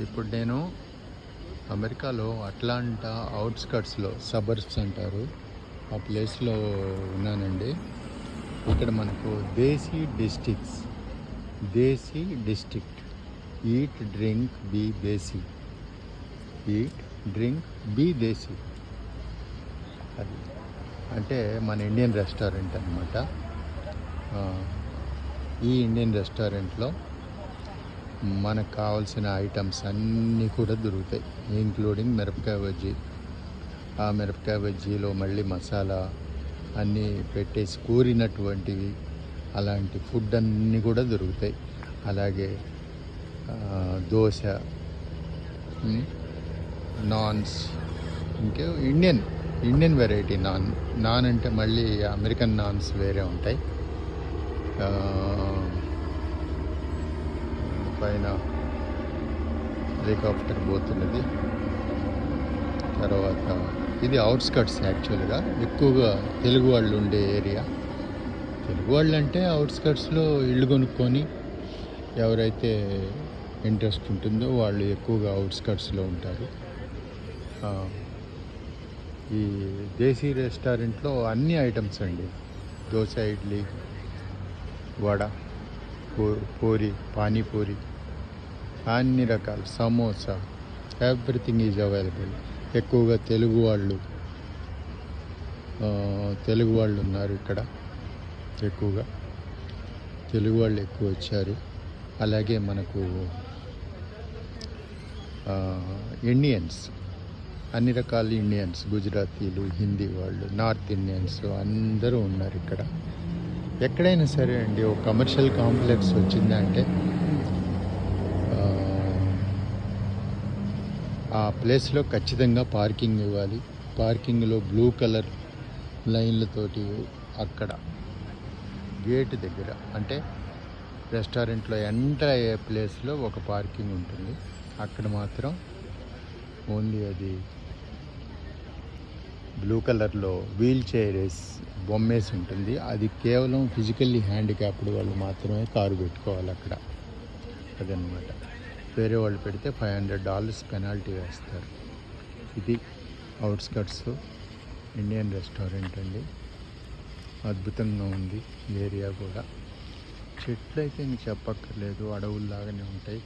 ఇప్పుడు నేను అమెరికాలో అట్లాంటా అవుట్స్కట్స్లో సబర్బ్స్ అంటారు. ఆ ప్లేస్లో ఉన్నానండి. ఇక్కడ మనకు Desi districts Desi district. Eat drink be Desi. Eat drink be Desi. అది. అంటే మన ఇండియన్ రెస్టారెంట్ అనమాట ఈ ఇండియన్ రెస్టారెంట్లో మనకు కావాల్సిన ఐటమ్స్ అన్నీ కూడా దొరుకుతాయి ఇంక్లూడింగ్ మిరపకాయ బజ్జీ. ఆ మిరపకాయ బజ్జీలో మళ్ళీ మసాలా అన్నీ పెట్టేసి కూరినటువంటివి అలాంటి ఫుడ్ అన్నీ కూడా దొరుకుతాయి. అలాగే దోశ నాన్స్ ఇంకా Indian Indian variety naan naan అంటే మళ్ళీ అమెరికన్ నాన్స్ వేరే ఉంటాయి. పైన హెలికాప్టర్ పోతున్నది. తర్వాత ఇది అవుట్స్కట్స్ యాక్చువల్గా. ఎక్కువగా తెలుగు వాళ్ళు ఉండే ఏరియా. తెలుగు వాళ్ళు అంటే అవుట్స్కట్స్లో ఇల్లు కొనుక్కొని ఎవరైతే ఇంట్రెస్ట్ ఉంటుందో వాళ్ళు ఎక్కువగా అవుట్స్కట్స్లో ఉంటారు. ఈ దేశీ రెస్టారెంట్లో అన్ని ఐటమ్స్ అండి. దోశ ఇడ్లీ వడ పూరి పానీపూరి. అన్ని రకాలు. సమోసా. ఎవ్రీథింగ్ ఈజ్ అవైలబుల్ ఎక్కువగా తెలుగు వాళ్ళు తెలుగు వాళ్ళు ఉన్నారు ఇక్కడ. ఎక్కువగా. తెలుగు వాళ్ళు ఎక్కువ వచ్చారు. అలాగే మనకు ఇండియన్స్ అన్ని రకాల ఇండియన్స్ గుజరాతీలు హిందీ వాళ్ళు నార్త్ ఇండియన్స్ అందరూ ఉన్నారు ఇక్కడ. ఎక్కడైనా సరే అండి ఒక కమర్షియల్ కాంప్లెక్స్ వచ్చిందంటే ఆ, ఆ ప్లేస్లో ఖచ్చితంగా పార్కింగ్ ఇవ్వాలి. పార్కింగ్లో బ్లూ కలర్ లైన్లతోటి అక్కడ గేట్ దగ్గర అంటే రెస్టారెంట్లో ఎంటర్ అయ్యే ప్లేస్లో ఒక పార్కింగ్ ఉంటుంది. అక్కడ మాత్రం ఓన్లీ అది బ్లూ కలర్లో వీల్ చైర్ బొమ్మేసి ఉంటుంది. అది కేవలం ఫిజికల్లీ హ్యాండిక్యాప్డ్ వాళ్ళు మాత్రమే కారు పెట్టుకోవాలి అక్కడ. అదనమాట వేరే వాళ్ళు పెడితే ఫైవ్ హండ్రెడ్ డాలర్స్ పెనాల్టీ వేస్తారు. ఇది అవుట్స్కట్స్ ఇండియన్ రెస్టారెంట్ అండి. అద్భుతంగా ఉంది ఏరియా కూడా. చెట్లు అయితే ఇంక చెప్పక్కర్లేదు అడవుల్లాగానే ఉంటాయి.